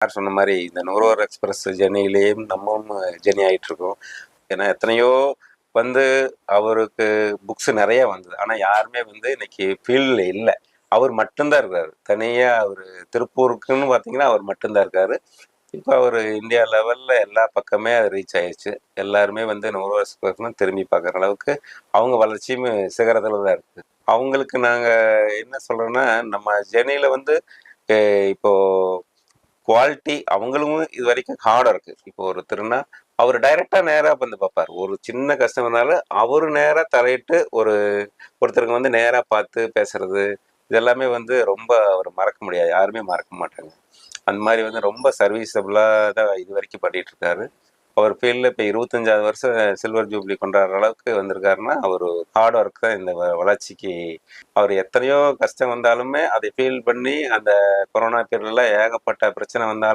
யார் சொன்ன மாதிரி இந்த நுகர்வோர் எக்ஸ்பிரஸ் ஜெர்னிலேயும் நம்மவும் ஜெர்னி ஆகிட்டு இருக்கோம் ஏன்னா எத்தனையோ வந்து அவருக்கு புக்ஸ் நிறைய வந்தது. ஆனால் யாருமே வந்து இன்னைக்கு ஃபீல்டில் இல்லை. அவர் மட்டும்தான் இருக்காரு. தனியாக அவர் திருப்பூருக்குன்னு பார்த்தீங்கன்னா அவர் மட்டும்தான் இருக்காரு. இப்போ அவர் இந்தியா லெவலில் எல்லா பக்கமே அது ரீச் ஆயிடுச்சு எல்லாருமே வந்து நுகர்வோர் எக்ஸ்பிரஸ்னு திரும்பி பார்க்குற அளவுக்கு அவங்க வளர்ச்சியும் சிகரத்தில் தான் இருக்குது அவங்களுக்கு நாங்கள் என்ன சொல்கிறோன்னா நம்ம ஜெர்னியில் வந்து இப்போது குவாலிட்டி அவங்களும் இது வரைக்கும் ஹார்டாக இருக்குது இப்போ ஒரு திருநா அவர் டைரெக்டாக நேராக வந்து பார்ப்பார். ஒரு சின்ன கஸ்டமர்னாலும் அவர் நேராக தலையிட்டு ஒரு ஒருத்தருக்கு வந்து நேராக பார்த்து பேசுறது இதெல்லாமே வந்து ரொம்ப அவர் மறக்க முடியாது. யாருமே மறக்க மாட்டாங்க. அந்த மாதிரி வந்து ரொம்ப சர்வீஸபிளாக தான் இது வரைக்கும் பண்ணிகிட்ருக்காரு இருக்காரு. அவர் ஃபீல்டில் இப்போ இருபத்தஞ்சாவது வருஷம் சில்வர் ஜூப்ளி கொண்டாடுற அளவுக்கு வந்திருக்காருன்னா அவர் ஹார்ட் ஒர்க் தான் இந்த வ- வளர்ச்சிக்கு அவர் எத்தனையோ கஷ்டம் வந்தாலுமே அதை ஃபீல் பண்ணி அந்த கொரோனா பீரியடில் ஏகப்பட்ட பிரச்சனை வந்தாலும்